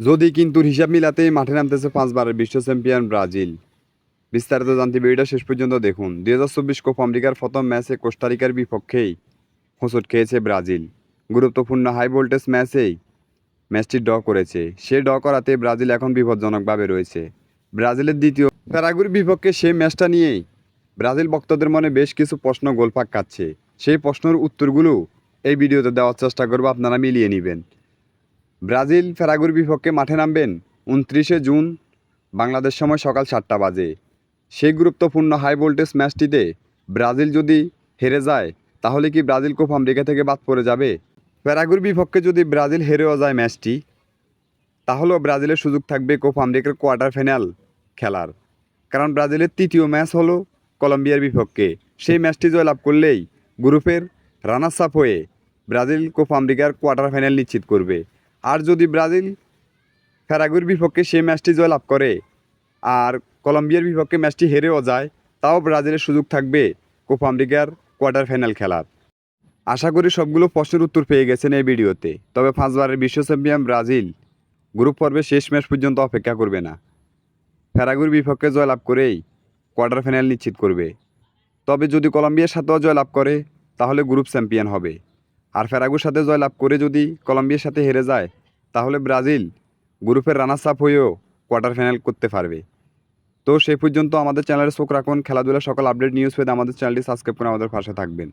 যদি কিন্তু হিসাব মিলাতেই মাঠে নামতেছে পাঁচবারের বিশ্ব চ্যাম্পিয়ন ব্রাজিল। বিস্তারিত জানতে ভিডিওটা শেষ পর্যন্ত দেখুন। দুই হাজার চব্বিশ কোপ আমেরিকার প্রথম ম্যাচে কোস্টারিকার বিপক্ষেই হোঁচট খেয়েছে ব্রাজিল। গুরুত্বপূর্ণ হাই ভোল্টেজ ম্যাচেই ম্যাচটি ড করেছে। সে ড করাতে ব্রাজিল এখন বিপজ্জনকভাবে রয়েছে। ব্রাজিলের দ্বিতীয় প্যারাগুর বিপক্ষে সেই ম্যাচটা নিয়েই ব্রাজিল ভক্তদের মনে বেশ কিছু প্রশ্ন গোলপাক কাচ্ছে সেই প্রশ্নের উত্তরগুলো এই ভিডিওতে দেওয়ার চেষ্টা করব, আপনারা মিলিয়ে নেবেন। ব্রাজিল ফেরাগুর বিপক্ষে মাঠে নামবেন উনত্রিশে জুন, বাংলাদেশ সময় সকাল সাতটা বাজে। সেই গুরুত্বপূর্ণ হাই ভোল্টেজ ম্যাচটিতে ব্রাজিল যদি হেরে যায়, তাহলে কি ব্রাজিল কোপ আমেরিকা থেকে বাদ পড়ে যাবে? প্যারাগুর বিপক্ষে যদি ব্রাজিল হেরেও যায় ম্যাচটি তাহলেও ব্রাজিলের সুযোগ থাকবে কোপ আমেরিকার কোয়ার্টার ফাইনাল খেলার। কারণ ব্রাজিলের তৃতীয় ম্যাচ হলো কলম্বিয়ার বিপক্ষে। সেই ম্যাচটি জয়লাভ করলেই গ্রুপের রানার্স আপ হয়ে ব্রাজিল কোপ আমেরিকার কোয়ার্টার ফাইনাল নিশ্চিত করবে। আর যদি ব্রাজিল ফেরাগুর বিপক্ষে সেই ম্যাচটি জয়লাভ করে, আর কলম্বিয়ার বিপক্ষে ম্যাচটি হেরেও যায়, তাও ব্রাজিলের সুযোগ থাকবে কোপ আমেরিকার কোয়ার্টার ফাইনাল খেলার। আশা করি সবগুলো প্রশ্নের উত্তর পেয়ে গেছেন এই ভিডিওতে। তবে পাঁচবারের বিশ্ব চ্যাম্পিয়ন ব্রাজিল গ্রুপ পর্বে শেষ ম্যাচ পর্যন্ত অপেক্ষা করবে না। ফেরাগুর বিপক্ষে জয়লাভ করেই কোয়ার্টার ফাইনাল নিশ্চিত করবে। তবে যদি কলম্বিয়ার সাথেও জয়লাভ করে, তাহলে গ্রুপ চ্যাম্পিয়ন হবে। আর ফেরাগুর সাথে জয়লাভ করে যদি কলম্বিয়ার সাথে হেরে যায়, তাহলে ব্রাজিল গ্রুপের রানার্স আপ হয়েও কোয়ার্টার ফাইনাল করতে পারবে। তো সেই পর্যন্ত আমাদের চ্যানেলের চোখ রাখুন। খেলাধুলার সকল আপডেট, নিউজ পেতে আমাদের চ্যানেলটি সাবস্ক্রাইব করে আমাদের পাশে থাকবেন।